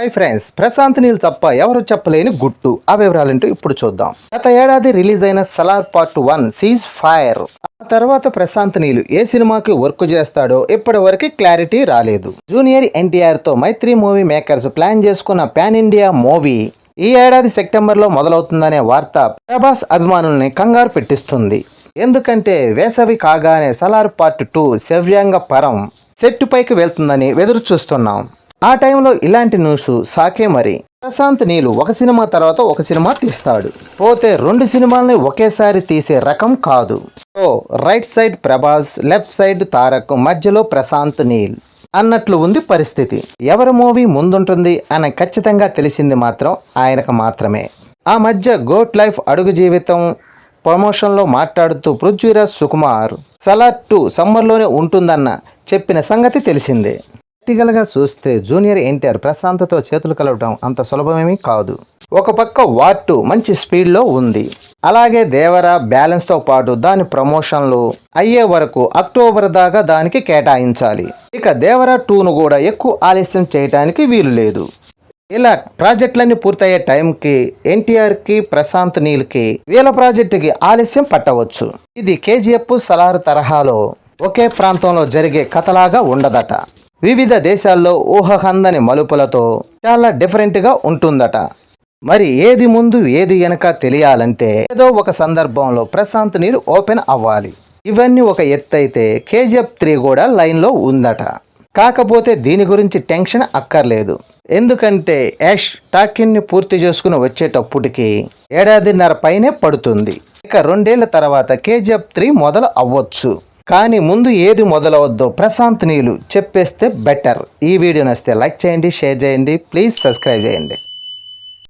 Hi friends Prashanth Neel తప్ప ఎవరు చెప్పలేని గుట్టు. ఆ వివరాలంటూ ఇప్పుడు చూద్దాం. గత ఏడాది రిలీజ్ అయిన Salaar part one ceasefire ఆ తర్వాత ప్రశాంత్ నీల్ ఏ సినిమాకి వర్క్ చేస్తాడో ఇప్పటి వరకు క్లారిటీ రాలేదు. జూనియర్ ఎన్టీఆర్తో మైత్రి మూవీ మేకర్స్ ప్లాన్ చేసుకున్న పాన్ ఇండియా మూవీ ఈ ఏడాది సెప్టెంబర్లో మొదలవుతుందనే వార్త ప్రభాస్ అభిమానుల్ని కంగారు పెట్టిస్తుంది. ఎందుకంటే వేసవి కాగానే సలార్ పార్ట్ టూ శవ్యాంగ పరం సెట్టు పైకి వెళ్తుందని ఎదురు చూస్తున్నాం ఆ టైంలో ఇలాంటి న్యూస్ సాకే మరి. ప్రశాంత్ నీలు ఒక సినిమా తర్వాత ఒక సినిమా తీస్తాడు. పోతే రెండు సినిమాల్ని ఒకేసారి తీసే రకం కాదు. So right side Prabhas left side Tarak మధ్యలో ప్రశాంత్ నీల్. అన్నట్లు ఉంది పరిస్థితి. ఎవరి మూవీ ముందుంటుంది అని ఖచ్చితంగా తెలిసింది మాత్రం ఆయనకు మాత్రమే. ఆ మధ్య గోట్ లైఫ్ అడుగు జీవితం ప్రమోషన్లో మాట్లాడుతూ పృథ్వీరాజ్ సుకుమార్ సలార్ టూ సమ్మర్లోనే ఉంటుందన్న చెప్పిన సంగతి తెలిసిందే. ప్రాక్టికల్గా చూస్తే జూనియర్ ఎన్టీఆర్ ప్రశాంతతో చేతులు కలవడం అంత సులభమేమీ కాదు. ఒక పక్క వార్ మంచి స్పీడ్లో ఉంది. అలాగే దేవర బ్యాలెన్స్తో పాటు దాని ప్రమోషన్లు అయ్యే వరకు అక్టోబర్ దాకా దానికి కేటాయించాలి. ఇక దేవర టూను కూడా ఎక్కువ ఆలస్యం చేయడానికి వీలు లేదు. ఇలా ప్రాజెక్టులన్నీ పూర్తయ్యే టైంకి ఎన్టీఆర్కి ప్రశాంత్ నీల్కి వీళ్ళ ప్రాజెక్టుకి ఆలస్యం పట్టవచ్చు. ఇది కేజీఎఫ్ సలారు తరహాలో ఒకే ప్రాంతంలో జరిగే కథలాగా ఉండదట. వివిధ దేశాల్లో ఊహహందని మలుపులతో చాలా డిఫరెంట్గా ఉంటుందట. మరి ఏది ముందు ఏది వెనక తెలియాలంటే ఏదో ఒక సందర్భంలో ప్రశాంత్ నీరు ఓపెన్ అవ్వాలి. ఇవన్నీ ఒక ఎత్తైతే కేజీఎఫ్ త్రీ కూడా లైన్లో ఉందట. కాకపోతే దీని గురించి టెన్షన్ అక్కర్లేదు. ఎందుకంటే యాష్ టాకిన్ని పూర్తి చేసుకుని వచ్చేటప్పటికి ఏడాదిన్నర పైనే పడుతుంది. ఇక రెండేళ్ళ తర్వాత కేజీఎఫ్ త్రీ మొదలు అవ్వచ్చు. కానీ ముందు ఏది మొదలవద్దో ప్రశాంత్ నీలు చెప్పేస్తే బెటర్ ఈ వీడియో నచ్చితే లైక్ చేయండి షేర్ చేయండి ప్లీజ్ సబ్స్క్రైబ్ చేయండి.